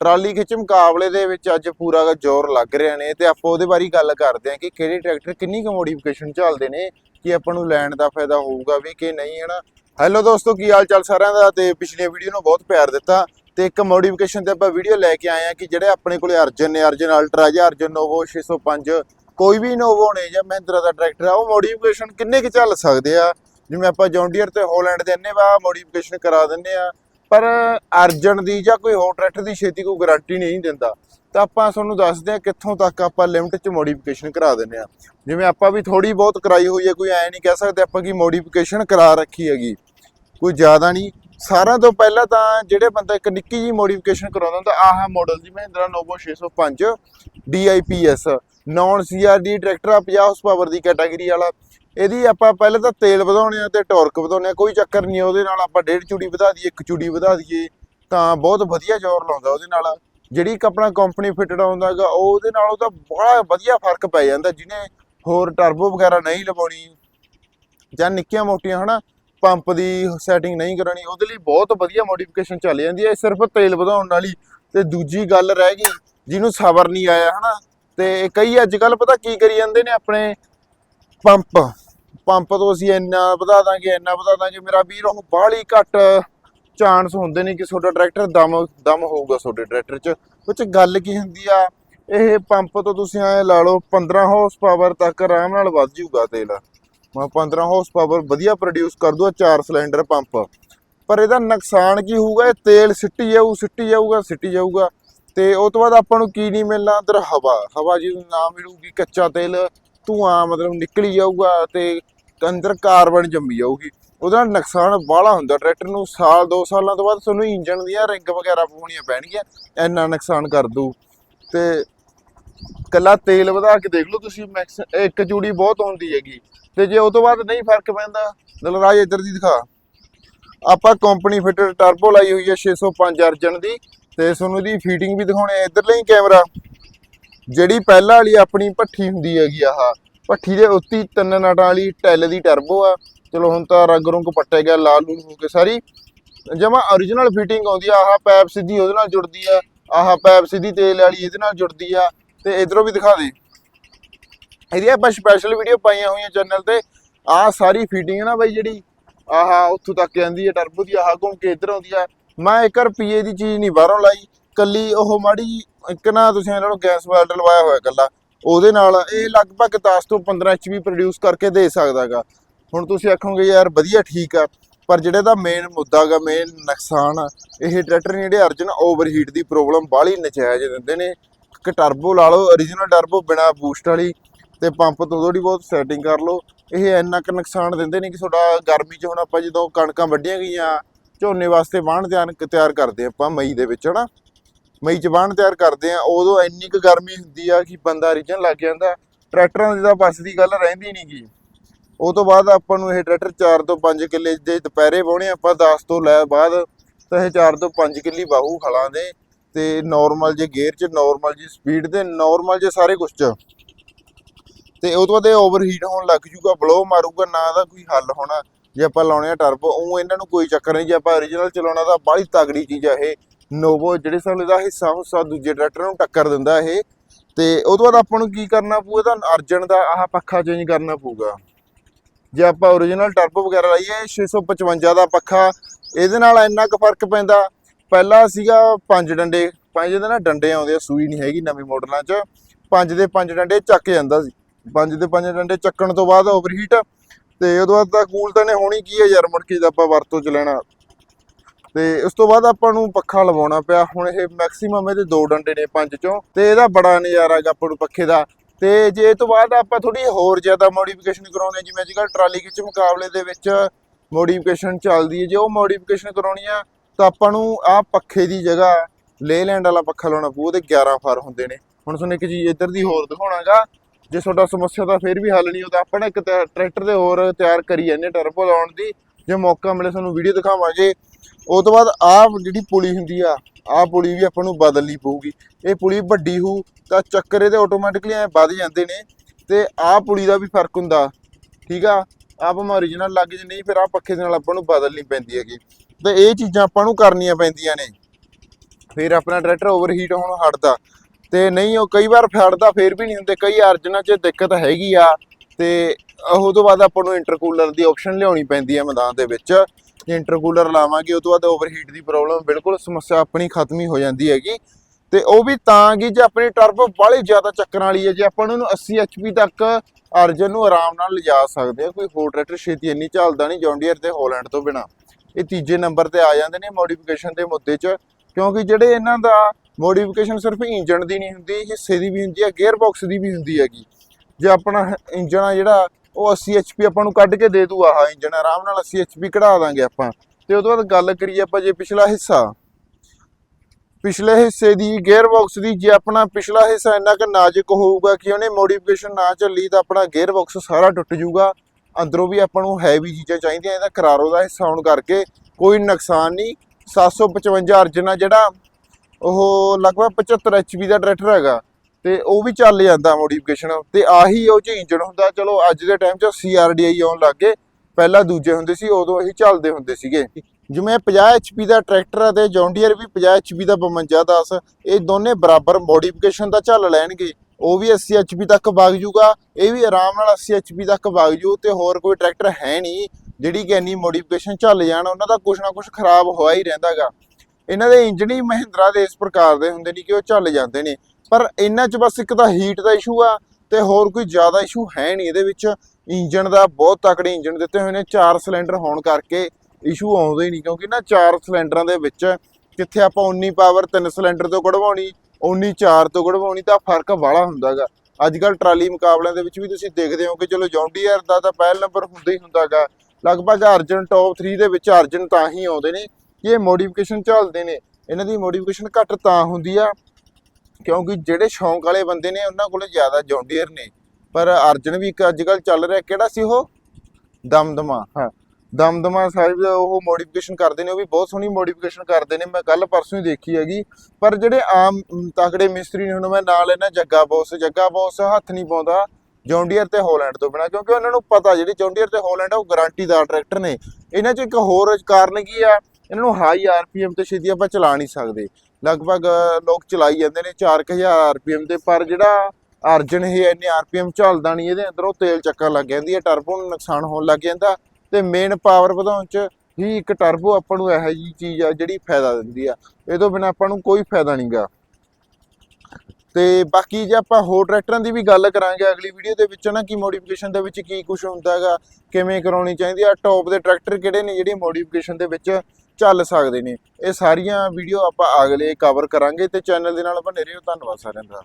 Trolley ਖਿੱਚ ਮੁਕਾਬਲੇ ਦੇ ਵਿੱਚ ਅੱਜ ਪੂਰਾ ਜ਼ੋਰ ਲੱਗ ਰਿਹਾ ਨੇ ਤੇ ਆਪਾਂ ਉਹਦੇ ਬਾਰੇ ਗੱਲ ਕਰਦੇ ਹਾਂ ਕਿ ਕਿਹੜੇ ਟਰੈਕਟਰ ਕਿੰਨੀ ਕੁ ਮੋਡੀਫਿਕੇਸ਼ਨ ਚੱਲਦੇ ਨੇ, ਕਿ ਆਪਾਂ ਨੂੰ ਲੈਣ ਦਾ ਫਾਇਦਾ ਹੋਊਗਾ ਵੀ ਕਿ ਨਹੀਂ ਹਨਾ ਹੈਲੋ ਦੋਸਤੋ, ਕੀ ਹਾਲ ਚਾਲ ਸਾਰਿਆਂ ਦਾ? ਤੇ ਪਿਛਲੀ ਵੀਡੀਓ ਨੂੰ ਬਹੁਤ ਪਿਆਰ ਦਿੱਤਾ ਤੇ ਇੱਕ ਮੋਡੀਫਿਕੇਸ਼ਨ ਤੇ ਆਪਾਂ ਵੀਡੀਓ ਲੈ ਕੇ ਆਏ ਆ ਕਿ ਜਿਹੜੇ ਆਪਣੇ ਕੋਲੇ ਅਰਜਨ ਨੇ, ਅਰਜਨ ਅਲਟਰਾ ਜਾਂ ਅਰਜਨ ਨੋਵੋ 605 ਕੋਈ ਵੀ ਨੋਵੋ ਨੇ ਜਾਂ ਮਹਿੰਦਰਾ ਦਾ ਟਰੈਕਟਰ ਆ, ਉਹ ਮੋਡੀਫਿਕੇਸ਼ਨ ਕਿੰਨੇ ਕੁ ਚੱਲ ਸਕਦੇ ਆ? ਜਿਵੇਂ ਆਪਾਂ ਜੌਂਡੀਅਰ ਤੇ ਹੋਲੈਂਡ ਦੇ ਇੰਨੇ ਵਾ ਮੋਡੀਫਿਕੇਸ਼ਨ ਕਰਾ ਦਿੰਨੇ ਆ ਪਰ ਅਰਜਨ ਦੀ ਜਾਂ ਕੋਈ ਹੋਰ ਟਰੈਕਟਰ ਦੀ ਛੇਤੀ ਕੋਈ ਗਾਰੰਟੀ ਨਹੀਂ ਦਿੰਦਾ। ਤਾਂ ਆਪਾਂ ਤੁਹਾਨੂੰ ਦੱਸਦੇ ਆ ਕਿੱਥੋਂ ਤੱਕ ਆਪਾਂ ਲਿਮਟ 'ਚ ਮੋਡੀਫਿਕੇਸ਼ਨ ਕਰਾ ਦਿੰਨੇ ਆ ਜਿਵੇਂ ਆਪਾਂ ਵੀ ਥੋੜੀ ਬਹੁਤ ਕਰਾਈ ਹੋਈ ਹੈ, ਕੋਈ ਐ ਨਹੀਂ ਕਹਿ ਸਕਦੇ ਆਪਾਂ ਕਿ ਮੋਡੀਫਿਕੇਸ਼ਨ ਕਰਾ ਰੱਖੀ ਹੈਗੀ। ਕੋਈ ਜ਼ਿਆਦਾ ਨਹੀਂ। ਸਾਰਿਆਂ ਤੋਂ ਪਹਿਲਾਂ ਤਾਂ ਜਿਹੜੇ ਬੰਦਾ ਇੱਕ ਨਿੱਕੀ ਜੀ ਮੋਡੀਫਿਕੇਸ਼ਨ ਕਰਾਉਂਦਾ ਹੁੰਦਾ, ਆਹ ਹੈ ਮਾਡਲ ਜੀ Mahindra Novo 605 DIPS non CRD tractor ਆ 50 ਹਾਰਸ ਪਾਵਰ ਦੀ ਕੈਟਾਗਰੀ ਵਾਲਾ। ਇਹਦੀ ਆਪਾਂ ਪਹਿਲਾਂ ਤਾਂ ਤੇਲ ਵਧਾਉਣੇ ਆ ਤੇ ਟਾਰਕ ਵਧਾਉਣੇ ਆ, ਕੋਈ ਚੱਕਰ ਨਹੀਂ ਉਹਦੇ ਨਾਲ ਆਪਾਂ ਡੇਢ ਚੂੜੀ ਵਧਾ ਦਈਏ, ਇੱਕ ਚੂੜੀ ਵਧਾ ਦਈਏ, ਤਾਂ ਬਹੁਤ ਵਧੀਆ ਜ਼ੋਰ ਲਾਉਂਦਾ ਉਹਦੇ ਨਾਲ। ਜਿਹੜੀ ਇੱਕ ਆਪਣਾ ਕੰਪਨੀ ਫਿਟਡ ਆਉਂਦਾਗਾ ਉਹਦੇ ਨਾਲ ਉਹਦਾ ਬੜਾ ਵਧੀਆ ਫ਼ਰਕ ਪੈ ਜਾਂਦਾ, ਜਿਹਨੇ ਹੋਰ ਟਰਬੋ ਵਗੈਰਾ ਨਹੀਂ ਲਵਾਉਣੀ ਜਾਂ ਨਿੱਕੀਆਂ ਮੋਟੀਆਂ, ਹਨਾ ਪੰਪ ਦੀ ਸੈਟਿੰਗ ਨਹੀਂ ਕਰਾਣੀ ਉਹਦੇ ਲਈ ਬਹੁਤ ਵਧੀਆ ਮੋਡੀਫਿਕੇਸ਼ਨ ਚੱਲ ਜਾਂਦੀ ਹੈ ਸਿਰਫ ਤੇਲ ਵਧਾਉਣ ਵਾਲੀ ਤੇ ਦੂਜੀ ਗੱਲ ਰਹਿ ਗਈ, ਜਿਹਨੂੰ ਸਬਰ ਨਹੀਂ ਆਇਆ, ਹਨਾ, ਤੇ ਕਈ ਅੱਜ ਕੱਲ ਪਤਾ ਕੀ ਕਰੀ ਜਾਂਦੇ ਨੇ ਆਪਣੇ ਪੰਪ ਪੰਪ ਤੋਂ ਅਸੀਂ ਇੰਨਾ ਵਧਾ ਦਾਂਗੇ, ਇੰਨਾ ਵਧਾ ਦਾਂਗੇ, ਮੇਰਾ ਵੀਰ ਉਹ ਬਾਹਲੀ ਘੱਟ ਚਾਂਸ ਹੁੰਦੇ ਨੇ ਕਿ ਤੁਹਾਡਾ ਟਰੈਕਟਰ ਦਮ ਦਮ ਹੋਊਗਾ ਤੁਹਾਡੇ ਟਰੈਕਟਰ 'ਚ। ਵਿੱਚ ਗੱਲ ਕੀ ਹੁੰਦੀ ਆ, ਇਹ ਪੰਪ ਤੋਂ ਤੁਸੀਂ ਐ ਲਾ ਲਓ 15 ਹਾਰਸ ਪਾਵਰ ਤੱਕ ਆਰਾਮ ਨਾਲ ਵੱਧ ਜਾਊਗਾ ਤੇਲ। ਮੈਂ 15 ਹਾਰਸ ਪਾਵਰ ਵਧੀਆ ਪ੍ਰੋਡਿਊਸ ਕਰ ਦੂਗਾ, ਚਾਰ ਸਿਲੰਡਰ ਪੰਪ। ਪਰ ਇਹਦਾ ਨੁਕਸਾਨ ਕੀ ਹੋਊਗਾ, ਇਹ ਤੇਲ ਸਿੱਟੀ ਜਾਊ, ਸਿੱਟੀ ਜਾਊਗਾ ਸਿੱਟੀ ਜਾਊਗਾ। ਤੇ ਉਸ ਤੋਂ ਬਾਅਦ ਆਪਾਂ ਨੂੰ ਕੀ ਨਹੀਂ ਮਿਲਣਾ, ਅੰਦਰ ਹਵਾ। ਹਵਾ ਜਿਹਨੂੰ ਨਾ ਮਿਲੂਗੀ, ਕੱਚਾ ਤੇਲ ਧੂਆਂ ਮਤਲਬ ਨਿਕਲੀ ਜਾਊਗਾ ਤੇ ਅੰਦਰ ਕਾਰਬਨ ਜੰਮੀ ਜਾਊਗੀ। ਉਹਦਾ ਨੁਕਸਾਨ ਬਾਹਲਾ ਹੁੰਦਾ। ਟਰੈਕਟਰ ਨੂੰ ਸਾਲ 2 ਸਾਲਾਂ ਤੋਂ ਬਾਅਦ ਤੁਹਾਨੂੰ ਇੰਜਨ ਦੀਆਂ ਰਿੰਗ ਵਗੈਰਾ ਪਾਉਣੀਆਂ ਪੈਣਗੀਆਂ। ਇੰਨਾ ਨੁਕਸਾਨ ਕਰ ਦੂ ਤੇ ਕੱਲਾ ਤੇਲ ਵਧਾ ਕੇ ਦੇਖ ਲਓ ਤੁਸੀਂ, ਮੈਕਸ ਇੱਕ ਜੂੜੀ ਬਹੁਤ ਆਉਂਦੀ ਹੈਗੀ। ਤੇ ਜੇ ਉਸ ਤੋਂ ਬਾਅਦ ਨਹੀਂ ਫ਼ਰਕ ਪੈਂਦਾ ਦਲਰਾਜ ਇੱਧਰ ਦੀ ਦਿਖਾ। ਆਪਾਂ ਕੰਪਨੀ ਫਿਟਡ ਟਰਬੋ ਲਾਈ ਹੋਈ ਹੈ 605 ਅਰਜਨ ਦੀ। ਤੇ ਤੁਹਾਨੂੰ ਦੀ ਫੀਟਿੰਗ ਵੀ ਦਿਖਾਉਣੇ ਆ ਇੱਧਰਲੇ ਹੀ ਕੈਮਰਾ ਜਿਹੜੀ ਪਹਿਲਾਂ ਵਾਲੀ ਆਪਣੀ ਭੱਠੀ ਹੁੰਦੀ ਹੈਗੀ ਆਹ। ਭੱਠੀ ਦੇ ਉੱਤੀ ਤਿੰਨ ਨਟਾਂ ਵਾਲੀ ਟੈਲ ਦੀ ਟਰਬੋ ਆ। ਚਲੋ ਹੁਣ ਤਾਂ ਰੰਗ ਰੁੰਗ ਪੱਟਿਆ ਗਿਆ, ਲਾਲ ਲੂਲ ਹੋ ਕੇ ਸਾਰੀ। ਜਮਾ origignal ਫਿਟਿੰਗ ਆਉਂਦੀ ਆ, ਆਹ ਪੈਪ ਸਿੱਧੀ ਉਹਦੇ ਨਾਲ ਜੁੜਦੀ ਆ, ਆਹ ਪੈਪ ਸਿੱਧੀ ਤੇਲ ਵਾਲੀ ਇਹਦੇ ਨਾਲ ਜੁੜਦੀ ਆ, ਤੇ ਇਧਰੋਂ ਵੀ ਦਿਖਾ ਦੇ। ਇਹਦੀ ਆਪਾਂ ਸਪੈਸ਼ਲ ਵੀਡੀਓ ਪਾਈਆਂ ਹੋਈਆਂ ਚੈਨਲ ਤੇ। ਆਹ ਸਾਰੀ ਫਿਟਿੰਗ ਨਾ ਬਾਈ ਜਿਹੜੀ, ਆਹ ਉੱਥੋਂ ਤੱਕ ਜਾਂਦੀ ਹੈ ਟਰਬੋ ਦੀ, ਆਹ ਘੁੰਮ ਕੇ ਇੱਧਰ ਆਉਂਦੀ ਆ। ਮੈਂ ਇੱਕ ਰੁਪਏ ਦੀ ਚੀਜ਼ ਨਹੀਂ ਬਾਹਰੋਂ ਲਾਈ, ਕੱਲੀ ਉਹ ਮਾੜੀ ਇੱਕ ਨਾ ਤੁਸੀਂ ਇਹਨਾਂ ਨੂੰ ਗੈਸ ਵੈਲਡ ਲਵਾਇਆ ਹੋਇਆ ਕੱਲਾ ਉਹਦੇ ਨਾਲ ਇਹ ਲਗਭਗ 10 ਤੋਂ 15 ਐਚਪੀ ਪ੍ਰੋਡਿਊਸ ਕਰਕੇ ਦੇ ਸਕਦਾਗਾ। ਹੁਣ ਤੁਸੀਂ ਆਖੋਗੇ, ਯਾਰ ਵਧੀਆ ਠੀਕ ਆ, ਪਰ ਜਿਹੜਾ ਦਾ ਮੇਨ ਮੁੱਦਾਗਾ ਮੇਨ ਨੁਕਸਾਨ ਆ, ਇਹ ਟਰੈਕਟਰ ਨੇ ਜਿਹੜੇ ਅਰਜਨ ਓਵਰਹੀਟ ਦੀ ਪ੍ਰੋਬਲਮ ਬਾਹਲੀ ਨਜਾਇਜ਼ ਦਿੰਦੇ ਨੇ। ਇੱਕ ਟਰਬੋ ਲਾ ਲਓ origignal ਟਰਬੋ ਬਿਨਾ ਬੂਸਟ ਵਾਲੀ ਤੇ ਪੰਪ ਤੋਂ ਥੋੜੀ ਬਹੁਤ ਸੈਟਿੰਗ ਕਰ ਲਓ। ਇਹ ਇੰਨਾ ਕੁ ਨੁਕਸਾਨ ਦਿੰਦੇ ਨੇ ਕਿ ਤੁਹਾਡਾ ਗਰਮੀ 'ਚ ਹੁਣ ਆਪਾਂ ਜਦੋਂ ਕਣਕਾਂ ਵੱਢੀਆਂ ਗਈਆਂ, ਝੋਨੇ ਵਾਸਤੇ ਵਾਹਣ ਤਿਆਰ ਤਿਆਰ ਕਰਦੇ ਆਪਾਂ ਮਈ ਦੇ ਵਿੱਚ, ਹਨਾ? ਮਈ 'ਚ ਵਾਹਣ ਤਿਆਰ ਕਰਦੇ ਆ, ਉਦੋਂ ਇੰਨੀ ਕੁ ਗਰਮੀ ਹੁੰਦੀ ਆ ਕਿ ਬੰਦਾ ਰਿਜਨ ਲੱਗ ਜਾਂਦਾ। ਟਰੈਕਟਰਾਂ ਦੀ ਤਾਂ ਬਸ ਦੀ ਗੱਲ ਰਹਿੰਦੀ ਨਹੀਂ ਗੀ। ਉਹ ਤੋਂ ਬਾਅਦ ਆਪਾਂ ਨੂੰ ਇਹ ਟਰੈਕਟਰ 4 ਤੋਂ 5 ਕਿੱਲੇ ਜੇ ਦੁਪਹਿਰੇ ਵਾਹੁਣੇ ਆਪਾਂ 10 ਤੋਂ ਲੈ ਬਾਅਦ ਤਾਂ ਇਹ 4 ਤੋਂ 5 ਕਿੱਲੀ ਬਾਹੂ ਖਲਾਂ ਦੇ ਤੇ ਨਾਰਮਲ ਜੇ ਗੇਅਰ 'ਚ ਨਾਰਮਲ ਜੀ ਸਪੀਡ ਤੇ ਨਾਰਮਲ ਜੇ ਸਾਰੇ ਕੁਝ 'ਚ। ਤੇ ਉਹ ਤੋਂ ਬਾਅਦ ਇਹ ਓਵਰਹੀਟ ਹੋਣ ਲੱਗ ਜੂਗਾ ਬਲੋ ਮਾਰੂਗਾ, ਨਾ ਦਾ ਕੋਈ ਹੱਲ ਹੋਣਾ। ਜੇ ਆਪਾਂ ਲਾਉਣੇ ਆ ਟਰਬੋ ਉਹ ਇਹਨਾਂ ਨੂੰ ਕੋਈ ਚੱਕਰ ਨਹੀਂ, ਜੇ ਆਪਾਂ origignal ਚਲਾਉਣਾ ਤਾਂ ਬਾਹਲੀ ਤਗੜੀ ਚੀਜ਼ ਆ ਇਹ। ਨੋਵੋ ਜਿਹੜੇ ਸਾਨੂੰ ਇਹਦਾ ਹਿੱਸਾ ਹੁੱਸਾ ਦੂਜੇ ਟਰੈਕਟਰ ਨੂੰ ਟੱਕਰ ਦਿੰਦਾ ਇਹ, ਤੇ ਉਹ ਤੋਂ ਬਾਅਦ ਆਪਾਂ ਨੂੰ ਕੀ ਕਰਨਾ ਪਊ, ਇਹਦਾ ਅਰਜਨ ਦਾ ਆਹ ਪੱਖਾ ਚੇਂਜ ਕਰਨਾ ਪਊਗਾ। ਜੇ ਆਪਾਂ origignal ਟਰਬੋ ਵਗੈਰਾ ਲਾਈਏ 655 ਦਾ ਪੱਖਾ, ਇਹਦੇ ਨਾਲ ਇੰਨਾ ਕੁ ਫ਼ਰਕ ਪੈਂਦਾ। ਪਹਿਲਾਂ ਸੀਗਾ ਪੰਜ ਡੰਡੇ, ਪੰਜ ਦੇ ਨਾ ਡੰਡੇ ਆਉਂਦੇ ਆ, ਸੂਈ ਨਹੀਂ ਹੈਗੀ ਨਵੇਂ ਮਾਡਲਾਂ 'ਚ। ਪੰਜ ਦੇ ਪੰਜ ਡੰਡੇ ਚੱਕ ਜਾਂਦਾ ਸੀ। ਪੰਜ ਦੇ ਪੰਜ ਡੰਡੇ ਚੱਕਣ ਤੋਂ ਬਾਅਦ ਓਵਰਹੀਟ ਤੇ ਉਦੋਂ ਬਾਅਦ ਤਾਂ ਕੂਲ ਤਾਂ ਨੇ ਹੋਣੀ ਕੀ ਹੈ ਯਾਰ, ਮੁੜ ਕੇ ਜਦ ਆਪਾਂ ਵਰਤੋਂ ਚ ਲੈਣਾ। ਤੇ ਉਸ ਤੋਂ ਬਾਅਦ ਆਪਾਂ ਨੂੰ ਪੱਖਾ ਲਵਾਉਣਾ ਪਿਆ। ਹੁਣ ਇਹ ਮੈਕਸਿਮਮ ਇਹਦੇ ਦੋ ਡੰਡੇ ਨੇ ਪੰਜ ਚੋਂ। ਤੇ ਇਹਦਾ ਬੜਾ ਨਜ਼ਾਰਾ ਹੈਗਾ ਆਪਾਂ ਨੂੰ ਪੱਖੇ ਦਾ। ਤੇ ਜੇ ਇਹ ਤੋਂ ਬਾਅਦ ਆਪਾਂ ਥੋੜੀ ਹੋਰ ਜ਼ਿਆਦਾ ਮੋਡੀਫਿਕੇਸ਼ਨ ਕਰਾਉਣੀ ਹੈ, ਜਿਵੇਂ ਅੱਜਕੱਲ ਟਰਾਲੀ ਖਿੱਚ ਮੁਕਾਬਲੇ ਦੇ ਵਿੱਚ ਮੋਡੀਫਿਕੇਸ਼ਨ ਚੱਲਦੀ ਹੈ। ਜੇ ਉਹ ਮੋਡੀਫਿਕੇਸ਼ਨ ਕਰਾਉਣੀ ਆ, ਤਾਂ ਆਪਾਂ ਨੂੰ ਆਹ ਪੱਖੇ ਦੀ ਜਗ੍ਹਾ ਲੇਲੈਂਡ ਵਾਲਾ ਪੱਖਾ ਲਾਉਣਾ ਪਊ, ਉਹਦੇ 11 ਫਾਰ ਹੁੰਦੇ ਨੇ। ਹੁਣ ਤੁਹਾਨੂੰ ਇੱਕ ਚੀਜ਼ ਇੱਧਰ ਦੀ ਹੋਰ ਦਿਖਾਉਣਾਗਾ। ਜੇ ਤੁਹਾਡਾ ਸਮੱਸਿਆ ਦਾ ਫਿਰ ਵੀ ਹੱਲ ਨਹੀਂ ਹੁੰਦਾ। ਆਪਾਂ ਨਾ ਇੱਕ ਟਰੈਕਟਰ ਦੇ ਹੋਰ ਤਿਆਰ ਕਰੀ ਜਾਂਦੇ ਟਰਬੋ ਲਾਉਣ ਦੀ। ਜੇ ਮੌਕਾ ਮਿਲੇ, ਤੁਹਾਨੂੰ ਵੀਡੀਓ ਦਿਖਾਵਾਂਗੇ। ਉਹ ਤੋਂ ਬਾਅਦ ਆਹ ਜਿਹੜੀ ਪੁਲੀ ਹੁੰਦੀ ਆ, ਆਹ ਪੁਲੀ ਵੀ ਆਪਾਂ ਨੂੰ ਬਦਲਣੀ ਪਊਗੀ। ਇਹ ਪੁਲੀ ਵੱਡੀ ਹੋਊ ਤਾਂ ਚੱਕਰ ਇਹਦੇ ਆਟੋਮੈਟਿਕਲੀ ਐ ਵੱਧ ਜਾਂਦੇ ਨੇ ਤੇ ਆਹ ਪੁਲੀ ਦਾ ਵੀ ਫ਼ਰਕ ਹੁੰਦਾ, ਠੀਕ ਆ? ਆਪ ਭਾਵੇਂ origignal ਲੱਗ ਜੇ ਨਹੀਂ ਫਿਰ ਆਹ ਪੱਖੇ ਦੇ ਨਾਲ ਆਪਾਂ ਨੂੰ ਬਦਲਣੀ ਪੈਂਦੀ ਹੈਗੀ। ਤੇ ਇਹ ਚੀਜ਼ਾਂ ਆਪਾਂ ਨੂੰ ਕਰਨੀਆਂ ਪੈਂਦੀਆਂ ਨੇ। ਫਿਰ ਆਪਣਾ ਟਰੈਕਟਰ ਓਵਰਹੀਟ ਹੋਣੋਂ ਹਟਦਾ। ਤੇ ਨਹੀਂ, ਉਹ ਕਈ ਵਾਰ ਫੜਦਾ, ਫੇਰ ਵੀ ਨਹੀਂ ਹੁੰਦੇ। ਕਈ ਅਰਜਨਾਂ 'ਚ ਦਿੱਕਤ ਹੈਗੀ ਆ ਤੇ ਉਹ ਤੋਂ ਬਾਅਦ ਆਪਾਂ ਨੂੰ ਇੰਟਰਕੂਲਰ ਦੀ ਆਪਸ਼ਨ ਲਿਆਉਣੀ ਪੈਂਦੀ ਹੈ ਮੈਦਾਨ ਦੇ ਵਿੱਚ। ਜੇ ਇੰਟਰਕੂਲਰ ਲਾਵਾਂਗੇ, ਉਹ ਤੋਂ ਬਾਅਦ ਓਵਰਹੀਟ ਦੀ ਪ੍ਰੋਬਲਮ ਬਿਲਕੁਲ ਸਮੱਸਿਆ ਆਪਣੀ ਖਤਮ ਹੀ ਹੋ ਜਾਂਦੀ ਹੈਗੀ। ਤੇ ਉਹ ਵੀ ਤਾਂ ਕਿ ਜੇ ਆਪਣੀ ਟਰਬੋ ਬਾਹਲੀ ਜ਼ਿਆਦਾ ਚੱਕਰਾਂ ਵਾਲੀ ਹੈ, ਜੇ ਆਪਾਂ ਨੂੰ 80 HP ਤੱਕ ਅਰਜਨ ਨੂੰ ਆਰਾਮ ਨਾਲ ਲਿਜਾ ਸਕਦੇ ਆ ਕੋਈ ਹੋਰ ਟਰੈਕਟਰ ਛੇਤੀ ਇੰਨੀ ਚੱਲਦਾ ਨਹੀਂ ਜੌਂਡੀਅਰ ਤੇ ਹੋਲੈਂਡ ਤੋਂ ਬਿਨਾ। ਇਹ ਤੀਜੇ ਨੰਬਰ ਤੇ ਆ ਜਾਂਦੇ ਨੇ ਮੋਡੀਫਿਕੇਸ਼ਨ ਦੇ ਮੁੱਦੇ 'ਚ, ਕਿਉਂਕਿ ਜਿਹੜੇ ਇਹਨਾਂ ਦਾ ਮੋਡੀਫਿਕੇਸ਼ਨ ਸਿਰਫ ਇੰਜਣ ਦੀ ਨਹੀਂ ਹੁੰਦੀ, ਹਿੱਸੇ ਦੀ ਵੀ ਹੁੰਦੀ ਹੈ ਗੇਅਰ ਬਾਕਸ ਦੀ ਵੀ ਹੁੰਦੀ ਹੈਗੀ। ਜੇ ਆਪਣਾ ਇੰਜਣ ਆ ਜਿਹੜਾ ਉਹ 80 HP ਆਪਾਂ ਨੂੰ ਕੱਢ ਕੇ ਦੇ ਦੂ ਆਹ ਇੰਜਨ ਆਰਾਮ ਨਾਲ 80 HP ਕਢਾ ਦਾਂਗੇ ਆਪਾਂ। ਤੇ ਉਹ ਤੋਂ ਬਾਅਦ ਗੱਲ ਕਰੀਏ ਆਪਾਂ ਜੇ ਪਿਛਲਾ ਹਿੱਸਾ। ਪਿਛਲੇ ਹਿੱਸੇ ਦੀ ਗੇਅਰ ਬਾਕਸ ਦੀ, ਜੇ ਆਪਣਾ ਪਿਛਲਾ ਹਿੱਸਾ ਇੰਨਾ ਕਿ ਨਾਜ਼ੁਕ ਹੋਊਗਾ ਕਿ ਉਹਨੇ ਮੋਡੀਫਿਕੇਸ਼ਨ ਨਾ ਚੱਲੀ, ਤਾਂ ਆਪਣਾ ਗੇਅਰ ਬਾਕਸ ਸਾਰਾ ਟੁੱਟ ਜਾਊਗਾ। ਅੰਦਰੋਂ ਵੀ ਆਪਾਂ ਨੂੰ ਹੈਵੀ ਚੀਜ਼ਾਂ ਚਾਹੀਦੀਆਂ, ਇਹਦਾ ਕਰਾਰੋ ਦਾ ਹਿੱਸਾ ਹੋਣ ਕਰਕੇ ਕੋਈ ਨੁਕਸਾਨ ਨਹੀਂ। 755 ਅਰਜਨ ਆ ਜਿਹੜਾ, ਉਹ ਲਗਭਗ 75 HP ਦਾ ਟਰੈਕਟਰ ਹੈਗਾ। ਤੇ ਉਹ ਵੀ ਚੱਲ ਜਾਂਦਾ ਮੋਡੀਫਿਕੇਸ਼ਨ ਤੇ ਆਹੀ ਉਹ ਚ ਇੰਜਣ ਹੁੰਦਾ, ਚਲੋ ਅੱਜ ਦੇ ਟਾਈਮ 'ਚ CRDI ਆਉਣ ਲੱਗ ਗਏ, ਪਹਿਲਾਂ ਦੂਜੇ ਹੁੰਦੇ ਸੀ, ਉਦੋਂ ਅਸੀਂ ਚੱਲਦੇ ਹੁੰਦੇ ਸੀਗੇ। ਜਿਵੇਂ 50 HP ਦਾ ਟਰੈਕਟਰ ਆ ਤੇ ਜੌਂਡੀਅਰ ਵੀ 50 HP ਦਾ 52 10 ਇਹ ਦੋਨੇ ਬਰਾਬਰ ਮੋਡੀਫਿਕੇਸ਼ਨ ਦਾ ਝੱਲ ਲੈਣਗੇ। ਉਹ ਵੀ 80 HP ਤੱਕ ਵਗ ਜੂਗਾ, ਇਹ ਵੀ ਆਰਾਮ ਨਾਲ 80 HP ਤੱਕ ਵਗ ਜੂ ਤੇ ਹੋਰ ਕੋਈ ਟਰੈਕਟਰ ਹੈ ਨਹੀਂ, ਜਿਹੜੀ ਕਿ ਇੰਨੀ ਮੋਡੀਫਿਕੇਸ਼ਨ ਝੱਲ ਜਾਣ, ਉਹਨਾਂ ਦਾ ਕੁਛ ਨਾ ਕੁਛ ਖਰਾਬ ਹੋਇਆ ਹੀ ਰਹਿੰਦਾਗਾ। ਇਹਨਾਂ ਦੇ ਇੰਜਣ ਹੀ ਮਹਿੰਦਰਾ ਦੇ ਇਸ ਪ੍ਰਕਾਰ ਦੇ ਹੁੰਦੇ ਨੇ ਕਿ ਉਹ ਝੱਲ ਜਾਂਦੇ ਨੇ। ਪਰ ਇਹਨਾਂ 'ਚ ਬਸ ਇੱਕ ਤਾਂ ਹੀਟ ਦਾ ਇਸ਼ੂ ਆ ਤੇ ਹੋਰ ਕੋਈ ਜ਼ਿਆਦਾ ਇਸ਼ੂ ਹੈ ਨਹੀਂ ਇਹਦੇ ਵਿੱਚ। ਇੰਜਨ ਦਾ ਬਹੁਤ ਤਕੜੇ ਇੰਜਨ ਦਿੱਤੇ ਹੋਏ ਨੇ, ਚਾਰ ਸਿਲੰਡਰ ਹੋਣ ਕਰਕੇ ਇਸ਼ੂ ਆਉਂਦੇ ਹੀ ਨਹੀਂ ਕਿਉਂਕਿ ਨਾ ਚਾਰ ਸਿਲੰਡਰਾਂ ਦੇ ਵਿੱਚ ਕਿੱਥੇ ਆਪਾਂ 19 ਪਾਵਰ ਤਿੰਨ ਸਿਲੰਡਰ ਤੋਂ ਕਢਵਾਉਣੀ 19 ਚਾਰ ਤੋਂ ਕਢਵਾਉਣੀ ਤਾਂ ਫ਼ਰਕ ਵਾਲਾ ਹੁੰਦਾਗਾ। ਅੱਜ ਕੱਲ ਟਰਾਲੀ ਮੁਕਾਬਲਿਆਂ ਦੇ ਵਿੱਚ ਵੀ ਤੁਸੀਂ ਦੇਖਦੇ ਹੋ ਕਿ ਚਲੋ ਜੌਂਡੀਅਰ ਦਾ ਤਾਂ ਪਹਿਲ ਨੰਬਰ ਹੁੰਦਾ ਹੀ ਹੁੰਦਾਗਾ। ਲਗਭਗ ਅਰਜਨ ਟੌਪ 3 ਦੇ ਵਿੱਚ ਅਰਜਨ ਤਾਂ ਹੀ ਆਉਂਦੇ ਨੇ ਕਿ ਇਹ ਮੋਡੀਫਿਕੇਸ਼ਨ ਚੱਲਦੇ ਨੇ। ਇਹਨਾਂ ਦੀ ਮੋਡੀਫਿਕੇਸ਼ਨ ਘੱਟ ਤਾਂ ਹੁੰਦੀ ਆ। ਕਿਉਂਕਿ ਜਿਹੜੇ ਸ਼ੌਂਕ ਵਾਲੇ ਬੰਦੇ ਨੇ ਉਹਨਾਂ ਕੋਲ ਜ਼ਿਆਦਾ ਜੌਂਡੀਅਰ ਨੇ। ਪਰ ਅਰਜਨ ਵੀ ਇੱਕ ਅੱਜ ਕੱਲ ਚੱਲ ਰਿਹਾ ਕਿਹੜਾ ਸੀ ਉਹ? ਦਮਦਮਾ। ਹਾਂ। ਦਮਦਮਾ ਸਾਹਿਬ ਉਹ ਮੋਡੀਫਿਕੇਸ਼ਨ ਕਰਦੇ ਨੇ ਉਹ ਵੀ ਬਹੁਤ ਸੋਹਣੀ ਮੋਡੀਫਿਕੇਸ਼ਨ ਕਰਦੇ ਨੇ ਮੈਂ ਕੱਲ ਪਰਸੋਂ ਹੀ ਦੇਖੀ ਹੈਗੀ। ਪਰ ਜਿਹੜੇ ਆਮ ਤਕੜੇ ਮਿਸਤਰੀ ਨੇ ਹੁਣ ਮੈਂ ਨਾਲ ਇਹਨਾਂ ਜੱਗਾ ਬੋਸ ਜੱਗਾ ਬੋਸ ਹੱਥ ਨਹੀਂ ਪਾਉਂਦਾ ਜੌਂਡੀਅਰ ਤੇ ਹਾਲੈਂਡ ਤੋਂ ਬਿਨਾ ਕਿਉਂਕਿ ਉਹਨਾਂ ਨੂੰ ਪਤਾ ਜਿਹੜੀ ਜੌਂਡੀਅਰ ਤੇ ਹਾਲੈਂਡ ਆ ਉਹ ਗਾਰੰਟੀਦਾਰ ਟਰੈਕਟਰ ਨੇ। ਇਹਨਾਂ 'ਚ ਇੱਕ ਹੋਰ ਕਾਰਨ ਕੀ ਆ? ਇਹਨਾਂ ਨੂੰ ਹਾਈ ਆਰਪੀਐਮ ਤੇ ਛੇਤੀ ਆਪਾਂ ਚਲਾ ਨਹੀਂ ਸਕਦੇ। ਲਗਭਗ ਲੋਕ ਚਲਾਈ ਜਾਂਦੇ ਨੇ 4000 ਆਰਪੀਐਮ ਤੇ ਪਰ ਜਿਹੜਾ ਅਰਜਨ ਇਹ ਇੰਨੇ ਆਰਪੀਐਮ ਚੱਲਦਾ ਨਹੀਂ, ਇਹਦੇ ਅੰਦਰੋਂ ਤੇਲ ਚੱਕਣ ਲੱਗ ਜਾਂਦੀ ਹੈ ਟਰਬੋ ਨੂੰ ਨੁਕਸਾਨ ਹੋਣ ਲੱਗ ਜਾਂਦਾ ਤੇ ਮੇਨ ਪਾਵਰ ਵਧਾਉਣ ਚ ਹੀ ਇੱਕ ਟਰਬੋ ਆਪਾਂ ਨੂੰ ਇਹੋ ਜੀ ਚੀਜ਼ ਆ ਜਿਹੜੀ ਫਾਇਦਾ ਦਿੰਦੀ ਆ, ਇਹ ਤੋਂ ਬਿਨਾ ਆਪਾਂ ਨੂੰ ਕੋਈ ਫਾਇਦਾ ਨਹੀਂਗਾ ਤੇ ਬਾਕੀ ਜੇ ਆਪਾਂ ਹੋਰ ਟਰੈਕਟਰਾਂ ਦੀ ਵੀ ਗੱਲ ਕਰਾਂਗੇ, ਅਗਲੀ ਵੀਡੀਓ ਦੇ ਵਿੱਚ ਨਾ ਕਿ ਮੋਡੀਫਿਕੇਸ਼ਨ ਦੇ ਵਿੱਚ ਕੀ ਕੁਝ ਹੁੰਦਾ ਹੈਗਾ ਕਿਵੇਂ ਕਰਾਉਣੀ ਚਾਹੀਦੀ ਆ ਟੌਪ ਦੇ ਟਰੈਕਟਰ ਕਿਹੜੇ ਨੇ, ਜਿਹੜੇ ਮੋਡੀਫਿਕੇਸ਼ਨ ਦੇ ਵਿੱਚ ਚੱਲ ਸਕਦੇ ਨੇ। ਇਹ ਸਾਰੀਆਂ ਵੀਡੀਓ ਆਪਾਂ ਅਗਲੇ ਕਵਰ ਕਰਾਂਗੇ ਤੇ ਚੈਨਲ ਦੇ ਨਾਲ ਬਣੇ ਰਹੋ ਧੰਨਵਾਦ ਸਾਰਿਆਂ ਦਾ।